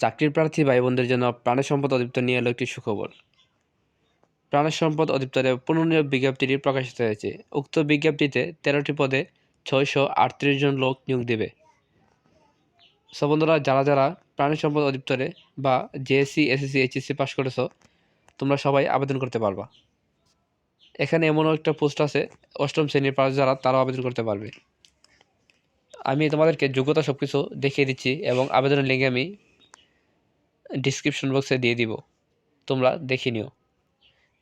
চাকরির প্রার্থী ভাই বোনদের জন্য প্রাণী সম্পদ অধিদপ্তর নিয়ে এলো একটি সুখবর। প্রাণী সম্পদ অধিদপ্তরে পুনর্নিয়োগ বিজ্ঞপ্তিটি প্রকাশিত হয়েছে। উক্ত বিজ্ঞপ্তিতে তেরোটি পদে ছয়শো আটত্রিশ জন লোক নিয়োগ দেবে। সো বন্ধুরা, যারা যারা প্রাণী সম্পদ অধিদপ্তরে বা জেএসসি এসএসসি এইচএসসি পাস করেছ, তোমরা সবাই আবেদন করতে পারবা। এখানে এমনও একটা পোস্ট আছে, অষ্টম শ্রেণির পাশ যারা, তারাও আবেদন করতে পারবে। আমি তোমাদেরকে যোগ্যতা সব কিছু দেখিয়ে দিচ্ছি এবং আবেদনের লিঙ্ক আমি ডিসক্রিপশন বক্সে দিয়ে দিব। তোমরা দেখে নিও।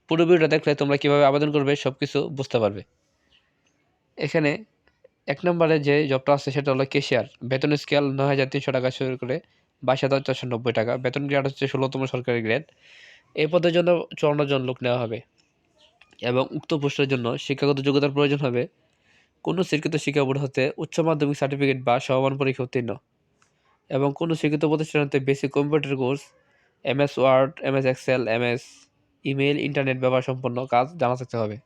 পুরো ভিডিওটা দেখলে তোমরা কীভাবে আবেদন করবে সব কিছু বুঝতে পারবে। এখানে এক নম্বরে যে জবটা আছে সেটা হলো কেশিয়ার বেতন স্কেল নয় হাজার তিনশো টাকা শুরু করে বাইশ হাজার চারশো নব্বই টাকা। বেতন গ্রেড হচ্ছে ষোলোতম সরকারি গ্রেড এই পদের জন্য চুয়ান্ন জন লোক নেওয়া হবে। এবং উক্ত পোস্টের জন্য শিক্ষাগত যোগ্যতার প্রয়োজন হবে। কোনো স্বীকৃত শিক্ষা বোর্ড হতে উচ্চ মাধ্যমিক সার্টিফিকেট বা সমমান পরীক্ষা উত্তীর্ণ। এবং কোনো শিক্ষিত প্রতিষ্ঠান হতে basic computer course M S Word M S Excel M S email internet ব্যবহার সম্পন্ন কাজ জানা থাকতে হবে।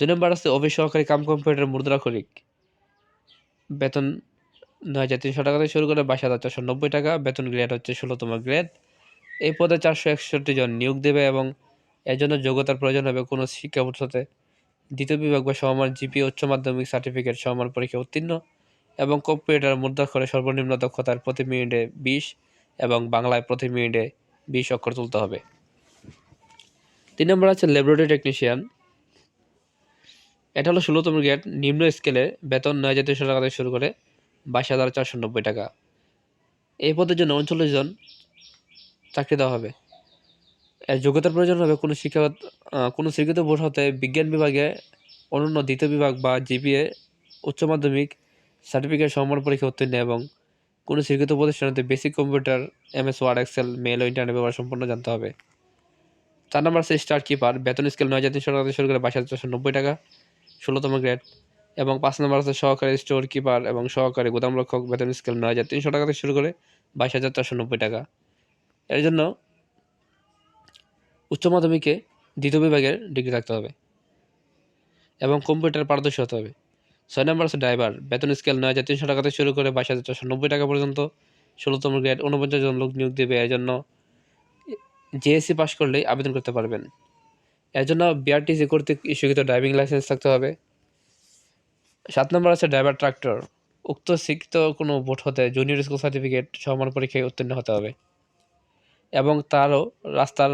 দুই নম্বর আছে অফিস সহকারী কাম কম্পিউটার মুদ্রাক্ষরিক। বেতন নয় হাজার তিনশো টাকা থেকে শুরু করে বাইশ হাজার চারশো নব্বই টাকা। বেতন গ্রেড হচ্ছে ষোলোতম গ্রেড এই পদে চারশো একষট্টি জন নিয়োগ দেবে এবং এর জন্য যোগ্যতার প্রয়োজন হবে কোনো শিক্ষা হতে দ্বিতীয় বিভাগ বা সমমান জিপি উচ্চ মাধ্যমিক সার্টিফিকেট সমমান পরীক্ষা উত্তীর্ণ। এবং কম্পিউটার মুদ্রাক্ষরে সর্বনিম্ন দক্ষতার প্রতি মিনিটে বিশ এবং বাংলায় প্রতি মিনিটে বিশ অক্ষর তুলতে হবে। তিন নম্বর আছে ল্যাবরেটরি টেকনিশিয়ান। এটা হলো ষোলোতম গ্রেড, নিম্ন স্কেলে বেতন নয় হাজার তিনশো টাকা থেকে শুরু করে বাইশ হাজার চারশো নব্বই টাকা। এই পদের জন্য উনচল্লিশ জন চাকরি দেওয়া হবে। এর যোগ্যতার প্রয়োজন হবে কোনো শিক্ষাগত কোনো স্বীকৃত বোর্ড হতে বিজ্ঞান বিভাগে অনন্য দ্বিতীয় বিভাগ বা জিপিএ, উচ্চ মাধ্যমিক সার্টিফিকেট সমান পরীক্ষা উত্তীর্ণ এবং কোনো স্বীকৃত প্রতিষ্ঠানতে basic computer M S Word, Excel mail ও ইন্টারনেট ব্যবহার সম্পূর্ণ জানতে হবে। চার নম্বর আছে স্টার কিপার, বেতন স্কেল নয় হাজার তিনশো টাকা শুরু করে বাইশ হাজার চারশো নব্বই টাকা, ষোলোতম গ্রেড। এবং পাঁচ নম্বর আছে সহকারী স্টোর কিপার এবং সহকারী গোদাম রক্ষক, বেতন স্কেল নয় হাজার তিনশো টাকা থেকে শুরু করে বাইশ হাজার চারশো নব্বই টাকা। এর জন্য উচ্চ মাধ্যমিকে দ্বিতীয় বিভাগের ডিগ্রি থাকতে হবে এবং কম্পিউটার পারদর্শী হতে হবে। ছয় নম্বর আছে ড্রাইভার। বেতন স্কেল নয় হাজার তিনশো টাকা থেকে শুরু করে বাইশ হাজার চারশো নব্বই টাকা পর্যন্ত। ষোলোতম গ্রেড উনপঞ্চাশ জন লোক নিয়োগ দেবে, এর জন্য জেএসসি পাস করলেই আবেদন করতে পারবেন। এর জন্য বিআরটিসি কর্তৃক ইস্যুকৃত ড্রাইভিং লাইসেন্স থাকতে হবে। সাত নম্বর আছে ড্রাইভার ট্রাক্টর উক্ত শিক্ষিত কোনো ভোট হতে জুনিয়র স্কুল সার্টিফিকেট সমান পরীক্ষায় উত্তীর্ণ হতে হবে এবং তারও রাস্তার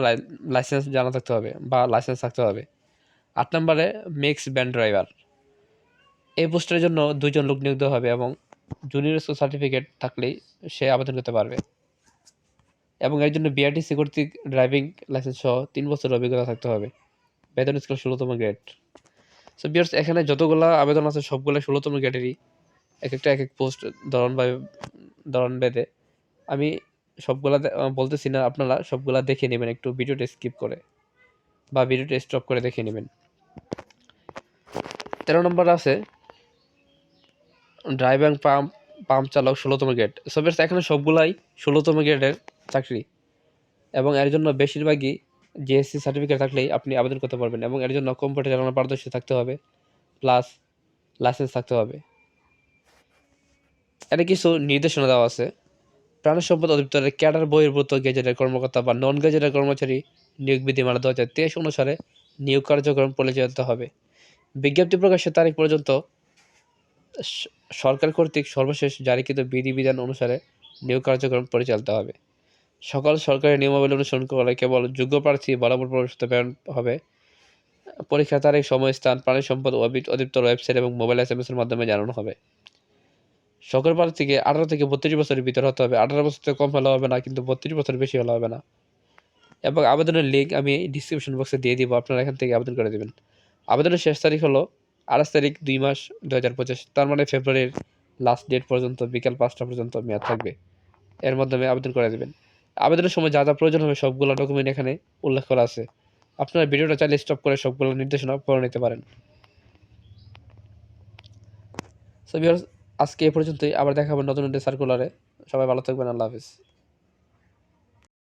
লাইসেন্স জানা থাকতে হবে বা লাইসেন্স থাকতে হবে। আট নম্বরে মিক্স ব্যান্ড ড্রাইভার এই পোস্টের জন্য দুইজন লোক নিয়োগ দেওয়া হবে এবং জুনিয়র স্কুল সার্টিফিকেট থাকলেই সে আবেদন করতে পারবে। এবং এর জন্য বিআরটিসি কর্তৃক ড্রাইভিং লাইসেন্স সহ তিন বছরের অভিজ্ঞতা থাকতে হবে। বেতন স্কেল ষোলোতম গ্রেড সো বিয়ার্স এখানে যতগুলো আবেদন আছে সবগুলো ষোলোতম গ্রেডেরই এক একটা এক এক পোস্ট ধরন বা ধরন বেঁধে। আমি সবগুলা বলতেছি না, আপনারা সবগুলা দেখে নেবেন, একটু ভিডিওটা স্কিপ করে বা ভিডিওটা স্টপ করে দেখে নেবেন। তেরো নম্বর আছে ড্রাইভিং পাম্প পাম্প চালক ষোলোতম গ্রেড। সবের এখানে সবগুলাই ষোলোতম গ্রেডের চাকরি। এবং এর জন্য বেশিরভাগই জিএসসি সার্টিফিকেট থাকলেই আপনি আবেদন করতে পারবেন। এবং এর জন্য কম্পিউটার চালানোর পারদর্শী থাকতে হবে। প্লাস লাইসেন্স থাকতে হবে। এটা কিছু নির্দেশনা দেওয়া আছে। প্রাণী সম্পদ অধিদপ্তরের ক্যাডার বহির্ভূত গেজেটের কর্মকর্তা বা নন গেজেটের কর্মচারী নিয়োগ বিধিমালা দু হাজার তেইশ অনুসারে নিয়োগ কার্যক্রম পরিচালিত হবে। বিজ্ঞপ্তি প্রকাশের তারিখ পর্যন্ত সরকার কর্তৃক সর্বশেষ জারিকৃত বিধিবিধান অনুসারে নিয়োগ কার্যক্রম পরিচালিত হবে। সকল সরকারি নিয়মাবলী অনুসরণ করে কেবল যোগ্য প্রার্থী বরাবর প্রবেশিত প্রেরণ হবে। পরীক্ষা তারিখ সময় স্থান প্রাণী সম্পদ অধিদপ্তর ওয়েবসাইট এবং মোবাইল এস এম এর মাধ্যমে জানানো হবে। সকল প্রার্থীকে আঠারো থেকে বত্রিশ বছরের ভিতরে হতে হবে। আঠারো বছর থেকে কম হলে হবে না, কিন্তু বত্রিশ বছর বেশি হলে হবে না। এবং আবেদনের লিঙ্ক আমি ডিসক্রিপশন বক্সে দিয়ে দিব, আপনারা এখান থেকে আবেদন করে দেবেন। আবেদনের শেষ তারিখ হলো আঠাশ তারিখ দুই মাস দু হাজার পঁচিশ, তার মানে ফেব্রুয়ারির লাস্ট ডেট পর্যন্ত, বিকাল পাঁচটা পর্যন্ত মেয়াদ থাকবে। এর মাধ্যমে আবেদন করে দেবেন। আবেদনের সময় যা যা প্রয়োজন হবে, সবগুলো ডকুমেন্ট এখানে উল্লেখ করা আছে। আপনারা ভিডিওটা চাইলে স্টপ করে সবগুলো নির্দেশনা পড়ে নিতে পারেন। সো আজকে এ পর্যন্তই। আবার দেখা হবে নতুন নতুন সার্কুলারে সবাই ভালো থাকবেন। আল্লাহ হাফিজ।